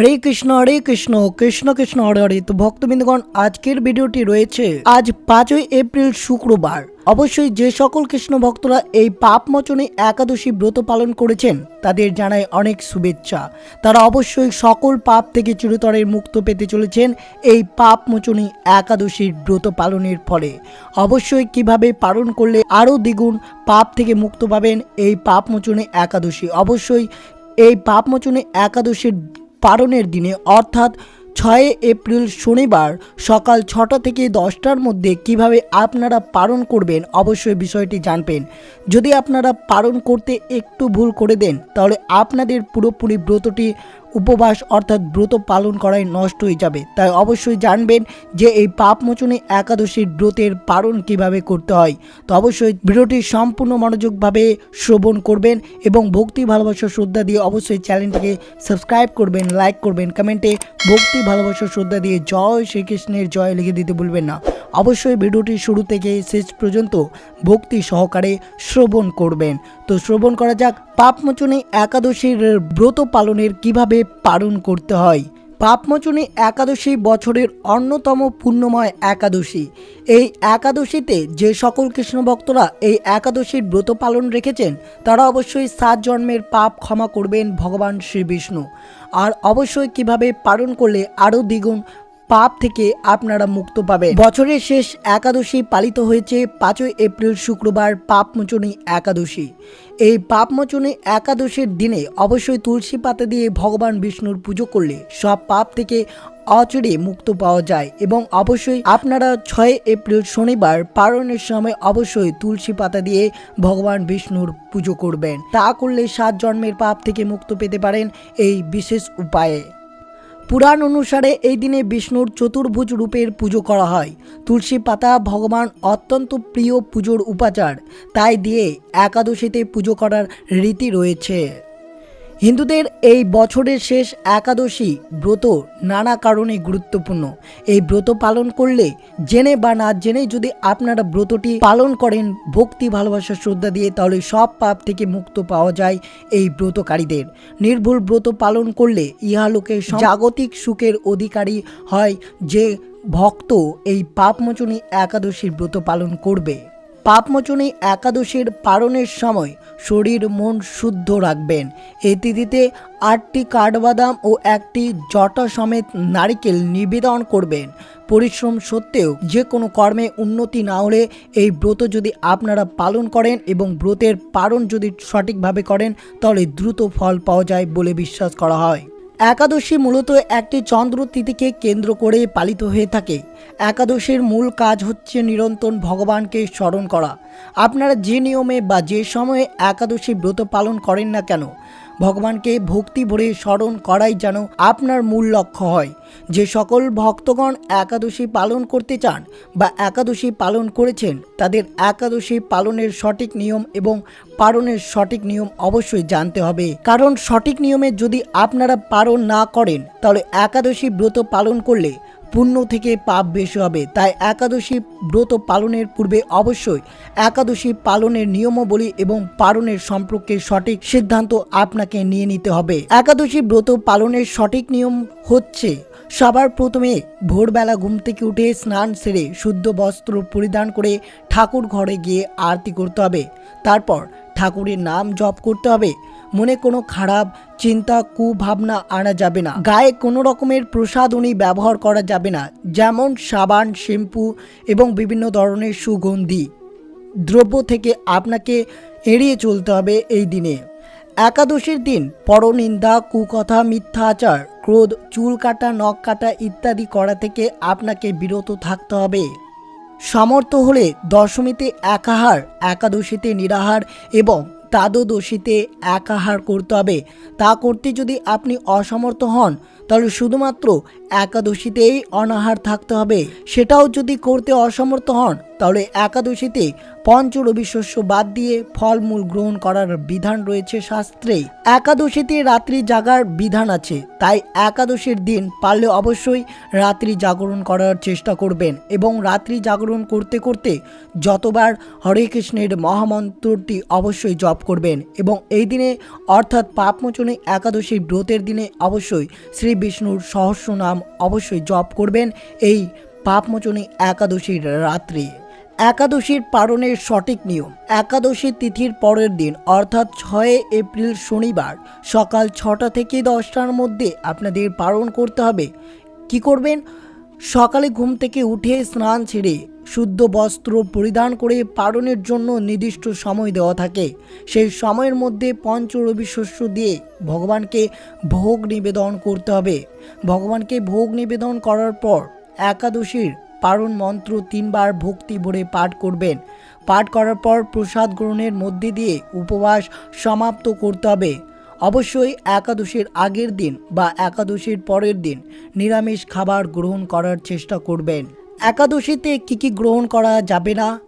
হরে কৃষ্ণ হরে কৃষ্ণ কৃষ্ণ কৃষ্ণ, হরে হরে। তো ভক্তবৃন্দগণ, আজকের ভিডিওটি রয়েছে আজ পাঁচই এপ্রিল শুক্রবার। অবশ্যই যে সকল কৃষ্ণ ভক্তরা এই পাপ মোচনে একাদশী ব্রত পালন করেছেন, তাদের জানায় অনেক শুভেচ্ছা। তারা অবশ্যই সকল পাপ থেকে চিরতরের মুক্ত পেতে চলেছেন এই পাপ মোচনী একাদশীর ব্রত পালনের ফলে। অবশ্যই কীভাবে পালন করলে আরও দ্বিগুণ পাপ থেকে মুক্ত পাবেন এই পাপ মোচনে একাদশী। অবশ্যই এই পাপ মোচনে একাদশীর পালনের দিনে, অর্থাৎ ছয় এপ্রিল শনিবার সকাল ছটা থেকে দশটার মধ্যে কীভাবে আপনারা পালন করবেন অবশ্যই বিষয়টি জানবেন। যদি আপনারা পালন করতে একটু ভুল করে দেন, তাহলে আপনাদের পুরোপুরি ব্রতটি উপবাস অর্থাৎ ব্রত পালন করাই নষ্ট হয়ে যাবে। তাই অবশ্যই জানবেন যে এই পাপমোচনে একাদশীর ব্রতের পালন কীভাবে করতে হয়। তো অবশ্যই ভিডিওটি সম্পূর্ণ মনোযোগভাবে শ্রবণ করবেন এবং ভক্তি, ভালোবাসা, শ্রদ্ধা দিয়ে অবশ্যই চ্যানেলটিকে সাবস্ক্রাইব করবেন, লাইক করবেন, কমেন্টে ভক্তি, ভালোবাসা, শ্রদ্ধা দিয়ে জয় শ্রীকৃষ্ণের জয় লিখে দিতে ভুলবেন না। অবশ্যই ভিডিওটি শুরু থেকে শেষ পর্যন্ত ভক্তি সহকারে শ্রবণ করবেন। তো শ্রবণ করা যাক পাপমোচনে একাদশীর ব্রত পালনের কীভাবে পালন করতে হয়? পাপমোচনী একাদশী বছরের অন্যতম পুণ্যময় একাদশী। এই একাদশীতে যে সকল কৃষ্ণ ভক্তরা এই একাদশীর ব্রত পালন রেখেছেন, তারা অবশ্যই সাত জন্মের পাপ ক্ষমা করবেন ভগবান শ্রী বিষ্ণু আর অবশ্যই কীভাবে পালন করলে আরও দ্বিগুণ পাপ থেকে আপনারা মুক্ত পাবেন। বছরের শেষ একাদশী পালিত হয়েছে পাঁচই এপ্রিল শুক্রবার পাপমোচনী একাদশী। এই পাপমোচনী একাদশীর দিনে অবশ্যই তুলসী পাতা দিয়ে ভগবান বিষ্ণুর পুজো করলে সব পাপ থেকে অচরে মুক্ত পাওয়া যায় এবং অবশ্যই আপনারা ছয় এপ্রিল শনিবার পারণের সময় অবশ্যই তুলসী পাতা দিয়ে ভগবান বিষ্ণুর পুজো করবেন। তা করলে সাত জন্মের পাপ থেকে মুক্ত পেতে পারেন এই বিশেষ উপায়ে। পুরাণ অনুসারে এই দিনে বিষ্ণুর চতুর্ভুজ রূপের পুজো করা হয়। তুলসী পাতা ভগবান অত্যন্ত প্রিয় পুজোর উপাচার। তাই দিয়ে একাদশীতে পুজো করার রীতি রয়েছে। হিন্দুদের এই বছরের শেষ একাদশী ব্রত নানা কারণে গুরুত্বপূর্ণ। এই ব্রত পালন করলে জেনে বা না জেনে যদি আপনারা ব্রতটি পালন করেন, ভক্তি, ভালোবাসা, শ্রদ্ধা দিয়ে, তাহলে সব পাপ থেকে মুক্ত পাওয়া যায় এই ব্রতকারীদের। নির্ভুল ব্রত পালন করলে ইহালোকে জাগতিক সুখের অধিকারী হয় যে ভক্ত এই পাপমোচনী একাদশীর ব্রত পালন করবে। পাপমোচনী একাদশীর পালনের সময় শরীর মন শুদ্ধ রাখবেন। এই তিথিতে আটটি কাঠবাদাম ও একটি জটা সমেত নারিকেল নিবেদন করবেন। পরিশ্রম সত্ত্বেও যে কোনো কর্মে উন্নতি না হলে এই ব্রত যদি আপনারা পালন করেন এবং ব্রতের পালন যদি সঠিকভাবে করেন, তাহলে দ্রুত ফল পাওয়া যায় বলে বিশ্বাস করা হয়। একাদশী মূলত একটি চন্দ্র তিথিকে কেন্দ্র করে পালিত হয়ে থাকে। একাদশীর মূল কাজ হচ্ছে নিরন্তর ভগবানকে স্মরণ করা। আপনারা যে নিয়মে বা যে সময়ে একাদশী ব্রত পালন করেন না কেন ভগবানকে ভক্তি ভরে স্মরণ করাই যেন আপনার মূল লক্ষ্য হয়। যে সকল ভক্তগণ একাদশী পালন করতে চান বা একাদশী পালন করেছেন, তাদের একাদশী পালনের সঠিক নিয়ম এবং পালনের সঠিক নিয়ম অবশ্যই জানতে হবে। কারণ সঠিক নিয়মে যদি আপনারা পালন না করেন, তাহলে একাদশী ব্রত পালন করলে পুণ্য থেকে পাপ বেশি হবে। তাই একাদশী ব্রত পালনের পূর্বে অবশ্যই একাদশী পালনের নিয়মাবলী এবং পালনের সম্পর্কে সঠিক সিদ্ধান্ত আপনাকে নিয়ে নিতে হবে। একাদশী ব্রত পালনের সঠিক নিয়ম হচ্ছে সবার প্রথমে ভোরবেলা ঘুম থেকে উঠে স্নান সেরে শুদ্ধ বস্ত্র পরিধান করে ঠাকুর ঘরে গিয়ে আরতি করতে হবে। তারপর ঠাকুরের নাম জপ করতে হবে। মনে কোনো খারাপ চিন্তা, কুভাবনা আনা যাবে না। গায়ে কোনো রকমের প্রসাধনী ব্যবহার করা যাবে না, যেমন সাবান, শ্যাম্পু এবং বিভিন্ন ধরনের সুগন্ধি। দ্রব্য থেকে আপনাকে এড়িয়ে চলতে হবে এই দিনে। একাদশীর দিন, পরনিন্দা, কুকথা, মিথ্যাচার, ক্রোধ, চুল কাটা, নখ কাটা ইত্যাদি করা থেকে আপনাকে বিরত থাকতে হবে। সমর্থ হলে দশমীতে একাহার, একাদশীতে নিরাহার এবং দ্বাদশীতে একাহার করতে হবে। তা করতে যদি আপনি অসমর্থ হন তাহলে শুধুমাত্র একাদশীতেই অনাহার থাকতে হবে। সেটাও যদি করতে অসমর্থ হন, তাহলে একাদশীতে পঞ্চ রবি শস্য বাদ দিয়ে ফলমূল গ্রহণ করার বিধান রয়েছে শাস্ত্রে। একাদশীতে রাত্রি জাগার বিধান আছে, তাই একাদশীর দিন পারলে অবশ্যই রাত্রি জাগরণ করার চেষ্টা করবেন এবং রাত্রি জাগরণ করতে করতে যতবার হরে কৃষ্ণের মহামন্ত্রটি অবশ্যই জপ করবেন এবং এই দিনে অর্থাৎ পাপমোচনী একাদশী ব্রতের দিনে অবশ্যই শ্রী বিষ্ণুর সহস্র নাম অবশ্যই জপ করবেন এই পাপমোচনী একাদশীর রাত্রি। একাদশীর পালনের সঠিক নিয়ম। একাদশী তিথির পরের দিন, অর্থাৎ ছয় এপ্রিল শনিবার, সকাল ছটা থেকে দশটার মধ্যে আপনাদের পালন করতে হবে। কি করবেন? সকালে ঘুম থেকে উঠে স্নান ছেড়ে শুদ্ধ বস্ত্র পরিধান করে পালনের জন্য নির্দিষ্ট সময় দেওয়া থাকে। সেই সময়ের মধ্যে পঞ্চ রবি শস্য দিয়ে ভগবানকে ভোগ নিবেদন করতে হবে। ভগবানকে ভোগ নিবেদন করার পর একাদশীর পারণ মন্ত্র তিনবার ভক্তি ভরে পাঠ করবেন। পাঠ করার পর প্রসাদ গ্রহণের মধ্যে দিয়ে উপবাস সমাপ্ত করতে হবে। অবশ্যই একাদশীর আগের দিন বা একাদশীর পরের দিন নিরামিষ খাবার গ্রহণ করার চেষ্টা করবেন। একাদশীতে কি কি গ্রহণ করা যাবে না?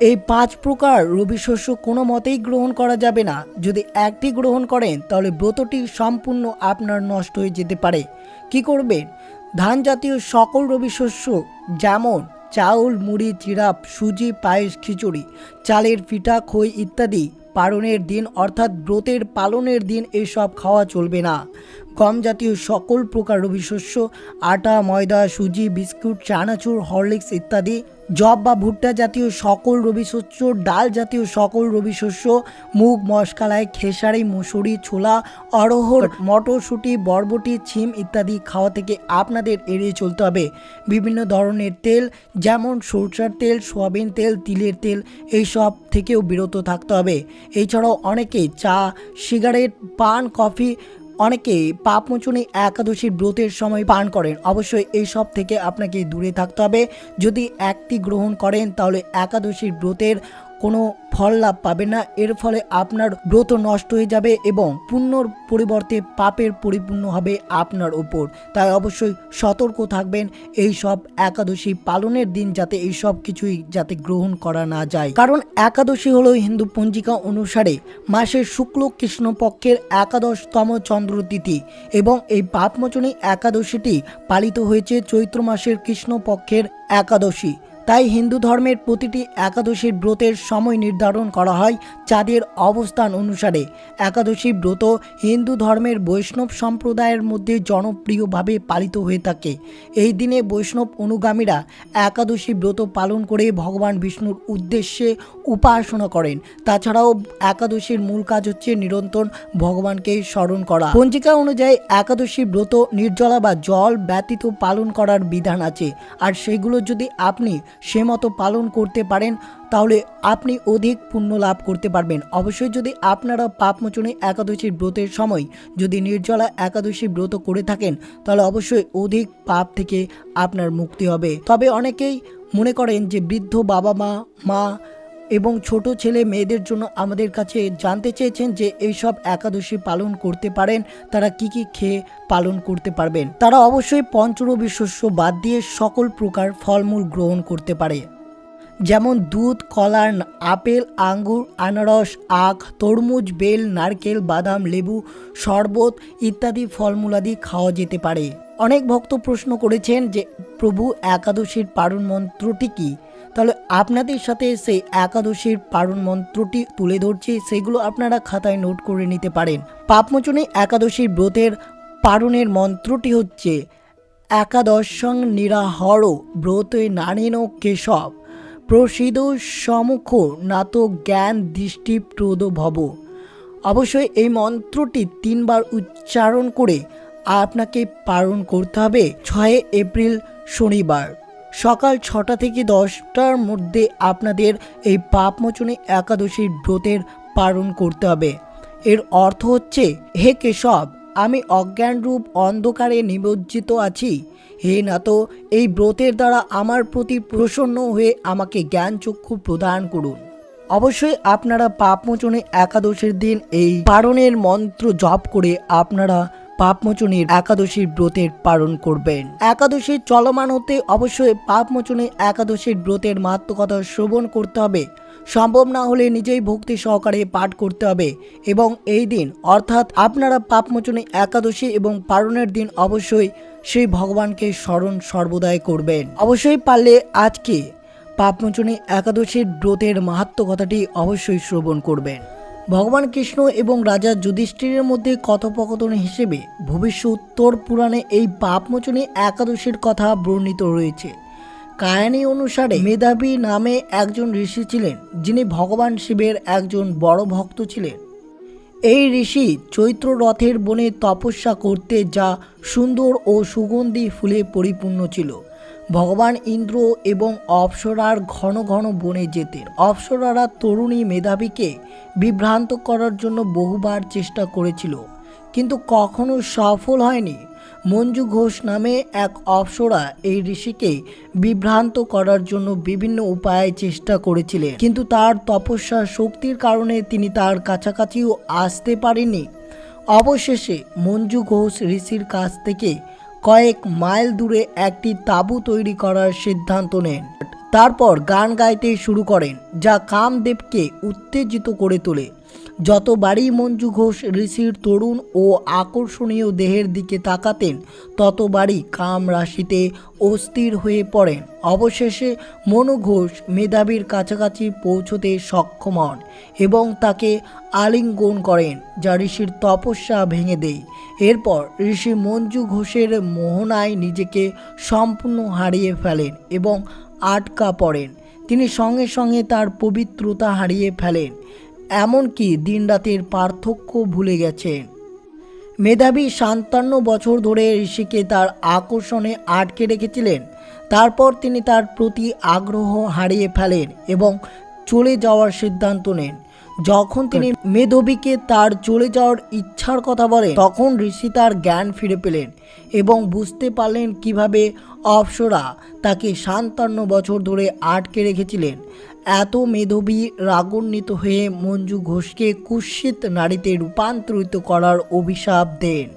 এই পাঁচ প্রকার রবি শস্য কোনো মতেই গ্রহণ করা যাবে না। যদি একটি গ্রহণ করেন, তাহলে ব্রতটি সম্পূর্ণ আপনার নষ্ট হয়ে যেতে পারে। কি করবেন? ধান জাতীয় সকল রবি শস্য যেমন চাউল, মুড়ি চিরাপ সুজি, পায়েস, খিচুড়ি, চালের পিঠা, খই ইত্যাদি পালনের দিন অর্থাৎ ব্রতের পালনের দিন এসব খাওয়া চলবে না। গম জাতীয় সকল প্রকার রবি শস্য, আটা, ময়দা, সুজি, বিস্কুট, চানাচুর, হরলিক্স ইত্যাদি জব বা ভুট্টা জাতীয় সকল রবি শস্য, ডাল জাতীয় সকল রবি শস্য, মুগ, মশকালাই, খেসারি, মুসুরি, ছোলা অরহর মটরশুঁটি, বরবটি, ছিম ইত্যাদি খাওয়া থেকে আপনাদের এড়িয়ে চলতে হবে। বিভিন্ন ধরনের তেল, যেমন সরষার তেল, সোয়াবিন তেল, তিলের তেল, এইসব থেকেও বিরত থাকতে হবে। এছাড়াও অনেকে চা, সিগারেট, পান, কফি অনেকে পাপমোচনে একাদশীর ব্রতের সময় পান করেন। অবশ্যই এই সব থেকে আপনাকে দূরে থাকতে হবে। যদি একটি গ্রহণ করেন, তাহলে একাদশীর ব্রতের কোনো ফল লাভ পাবে না। এর ফলে আপনার ব্রত নষ্ট হয়ে যাবে এবং পুণ্যর পরিবর্তে পাপের পরিপূর্ণ হবে আপনার উপর। তাই অবশ্যই সতর্ক থাকবেন এই সব একাদশী পালনের দিন যাতে এই সব কিছুই যাতে গ্রহণ করা না যায়। কারণ একাদশী হলো হিন্দু পঞ্জিকা অনুসারে মাসের শুক্ল কৃষ্ণপক্ষের একাদশতম চন্দ্রতিথি এবং এই পাপমোচনী একাদশীটি পালিত হয়েছে চৈত্র মাসের কৃষ্ণপক্ষের একাদশী। তাই হিন্দু ধর্মের প্রতিটি একাদশীর ব্রতের সময় নির্ধারণ করা হয় চাঁদের অবস্থান অনুসারে। একাদশী ব্রত হিন্দু ধর্মের বৈষ্ণব সম্প্রদায়ের মধ্যে জনপ্রিয়ভাবে পালিত হয়ে থাকে। এই দিনে বৈষ্ণব অনুগামীরা একাদশী ব্রত পালন করে ভগবান বিষ্ণুর উদ্দেশ্যে উপাসনা করেন। তাছাড়াও একাদশীর মূল কাজ হচ্ছে নিরন্তর ভগবানকে স্মরণ করা। পঞ্জিকা অনুযায়ী একাদশী ব্রত, নির্জলা বা জল ব্যতীত পালন করার বিধান আছে। আর সেগুলো যদি আপনি সে মতো পালন করতে পারেন, তাহলে আপনি অধিক পুণ্য লাভ করতে পারবেন। অবশ্যই যদি আপনারা পাপমোচনী একাদশীর ব্রতের সময় যদি নির্জলা একাদশী ব্রত করে থাকেন, তাহলে অবশ্যই অধিক পাপ থেকে আপনার মুক্তি হবে। তবে অনেকেই মনে করেন যে বৃদ্ধ বাবা মা মা এবং ছোট ছেলে মেয়েদের জন্য আমাদের কাছে জানতে চেয়েছেন যে এইসব একাদশী পালন করতে পারেন, তারা কি কি খেয়ে পালন করতে পারবেন। তারা অবশ্যই পঞ্চরবি শস্য বাদ দিয়ে সকল প্রকার ফলমূল গ্রহণ করতে পারে। যেমন দুধ, কলা, আপেল, আঙ্গুর, আনারস, আখ, তরমুজ, বেল, নারকেল, বাদাম, লেবু, শরবত ইত্যাদি ফলমূলাদি খাওয়া যেতে পারে। অনেক ভক্ত প্রশ্ন করেছেন যে প্রভু একাদশীর পারণ মন্ত্রটি কি? তাহলে আপনাদের সাথে সেই একাদশীর পারণ মন্ত্রটি তুলে ধরছি, সেগুলো আপনারা খাতায় নোট করে নিতে পারেন। পাপমোচনে একাদশীর ব্রতের পারণের মন্ত্রটি হচ্ছে, একাদশং নিরাহর ব্রতে নানেন কেশব প্রসিদ সমুখ নাত জ্ঞান দৃষ্টিপ্রদ ভব। অবশ্যই এই মন্ত্রটি তিনবার উচ্চারণ করে আপনাকে পালন করতে হবে, ছয় এপ্রিল শনিবার। সকাল ছটা থেকে দশটার মধ্যে আপনাদের এই পাপমোচনী একাদশীর ব্রতের পালন করতে হবে। এর অর্থ হচ্ছে, হে কেশব, আমি অজ্ঞান রূপ অন্ধকারে নিমজ্জিত আছি। হে নাতো, এই ব্রতের দ্বারা আমার প্রতি প্রসন্ন হয়ে আমাকে জ্ঞান চক্ষু প্রদান করুন। অবশ্যই আপনারা পাপমোচনে একাদশীর দিন এই পারণের মন্ত্র জপ করে আপনারা পাপমোচনীর একাদশীর ব্রতের পালন করবেন। একাদশী চলমান হতে অবশ্যই পাপমোচনী একাদশীর ব্রতের মাহাত্ম কথা শ্রবণ করতে হবে। সম্ভব না হলে নিজেই ভক্তি সহকারে পাঠ করতে হবে এবং এই দিন, অর্থাৎ আপনারা পাপমোচনী একাদশী এবং পালনের দিন অবশ্যই সেই ভগবানকে স্মরণ সর্বদাই করবেন। অবশ্যই পারলে আজকে পাপমোচনী একাদশীর ব্রতের মাহাত্ম কথাটি অবশ্যই শ্রবণ করবেন। ভগবান কৃষ্ণ এবং রাজা যুধিষ্ঠিরের মধ্যে কথোপকথন হিসেবে ভবিষ্য উত্তর পুরাণে এই পাপমোচনী একাদশীর কথা বর্ণিত রয়েছে। কাহিনী অনুসারে মেধাবী নামে একজন ঋষি ছিলেন, যিনি ভগবান শিবের একজন বড় ভক্ত ছিলেন। এই ঋষি চৈত্র রথের বনে তপস্যা করতে যা সুন্দর ও সুগন্ধি ফুলে পরিপূর্ণ ছিল। ভগবান ইন্দ্র এবং অপ্সরার ঘন ঘন বনে যেতেন। অপ্সরারা তরুণী মেধাবীকে বিভ্রান্ত করার জন্য বহুবার চেষ্টা করেছিল, কিন্তু কখনো সফল হয়নি। মঞ্জু ঘোষ নামে এক অপ্সরা এই ঋষিকে বিভ্রান্ত করার জন্য বিভিন্ন উপায়ে চেষ্টা করেছিলেন, কিন্তু তার তপস্যা শক্তির কারণে তিনি তার কাছাকাছিও আসতে পারেনি অবশেষে মঞ্জু ঘোষ ঋষির কাছ থেকে কয়েক মাইল দূরে একটি তাঁবু তৈরি করার সিদ্ধান্ত নেন। তারপর গান গাইতে শুরু করেন, যা কামদেবকে উত্তেজিত করে তোলে। যতবারই মঞ্জু ঘোষ, ঋষির তরুণ ও আকর্ষণীয় দেহের দিকে তাকাতেন, ততবারই কাম রাশিতে অস্থির হয়ে পড়েন। অবশেষে মনু ঘোষ মেধাবীর কাছাকাছি পৌঁছতে সক্ষম হন এবং তাকে আলিঙ্গন করেন, যা ঋষির তপস্যা ভেঙে দেয়। এরপর ঋষি মঞ্জু ঘোষের মোহনায় নিজেকে সম্পূর্ণ হারিয়ে ফেলেন এবং আটকা পড়েন। তিনি সঙ্গে সঙ্গে তার পবিত্রতা হারিয়ে ফেলেন। এমনকি দিনরাতের পার্থক্য ভুলে গেছে। মেধাবী সান্তান্ন বছর ধরে ঋষিকে তার আকর্ষণে আটকে রেখেছিলেন। তারপর তিনি তার প্রতি আগ্রহ হারিয়ে ফেলেন এবং চলে যাওয়ার সিদ্ধান্ত নেন। যখন তিনি মেধবীকে তার চলে যাওয়ার ইচ্ছার কথা বলেন, তখন ঋষি তার জ্ঞান ফিরে পেলেন এবং বুঝতে পারলেন কীভাবে অপ্সরা তাকে সাতান্ন বছর ধরে আটকে রেখেছিলেন। এত মেধবী, রাগান্বিত হয়ে মঞ্জু ঘোষকে কুৎসিত নারীতে রূপান্তরিত করার অভিশাপ দেন।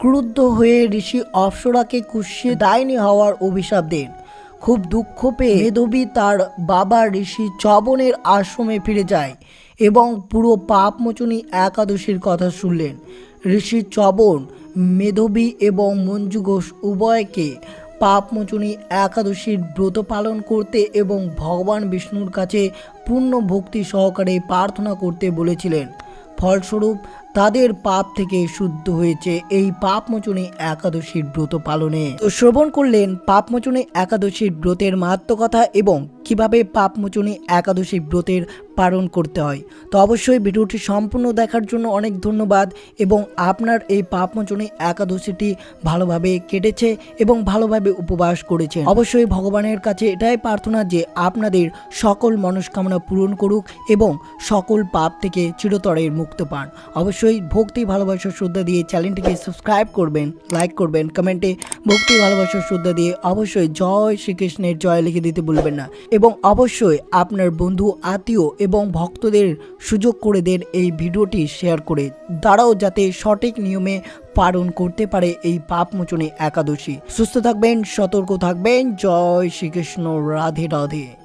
ক্রুদ্ধ হয়ে ঋষি অপ্সরাকে কুৎসিত ডাইনি হওয়ার অভিশাপ দেন। খুব দুঃখ পেয়ে মেধবী তার বাবা ঋষি চবনের আশ্রমে ফিরে যায় এবং পুরো পাপমোচনী একাদশীর কথা শুনলেন। ঋষি চবন মেধবী এবং মঞ্জু ঘোষ উভয়কে পাপমোচনী একাদশীর ব্রত পালন করতে এবং ভগবান বিষ্ণুর কাছে পূর্ণ ভক্তি সহকারে প্রার্থনা করতে বলেছিলেন। ফলস্বরূপ তাদের পাপ থেকে শুদ্ধ হয়েছে। এই পাপমোচনী একাদশীর ব্রত পালনে। তো শ্রবণ করলেন, পাপমোচনী একাদশীর ব্রতের মাহাত্মকথা এবং কীভাবে পাপমোচনী একাদশী ব্রতের পালন করতে হয়। তো অবশ্যই ভিডিওটি সম্পূর্ণ দেখার জন্য অনেক ধন্যবাদ এবং আপনার এই পাপমোচনী একাদশীটি ভালোভাবে কেটেছে এবং ভালোভাবে উপবাস করেছে অবশ্যই ভগবানের কাছে এটাই প্রার্থনা যে আপনাদের সকল মনস্কামনা পূরণ করুক এবং সকল পাপ থেকে চিরতরের মুক্ত পান। অবশ্যই ভক্তি ভালোবাসা শ্রদ্ধা দিয়ে চ্যানেলটিকে সাবস্ক্রাইব করবেন, লাইক করবেন, কমেন্টে ভক্তি ভালোবাসা শ্রদ্ধা দিয়ে অবশ্যই জয় শ্রীকৃষ্ণের জয় লিখে দিতে ভুলবেন না। এবং অবশ্যই আপনার বন্ধু, আত্মীয় এবং ভক্তদের সুযোগ করে দেন এই ভিডিওটি শেয়ার করে। তারাও যাতে সঠিক নিয়মে পালন করতে পারে এই পাপমোচনী একাদশী। সুস্থ থাকবেন, সতর্ক থাকবেন। জয় শ্রীকৃষ্ণ। রাধে রাধে।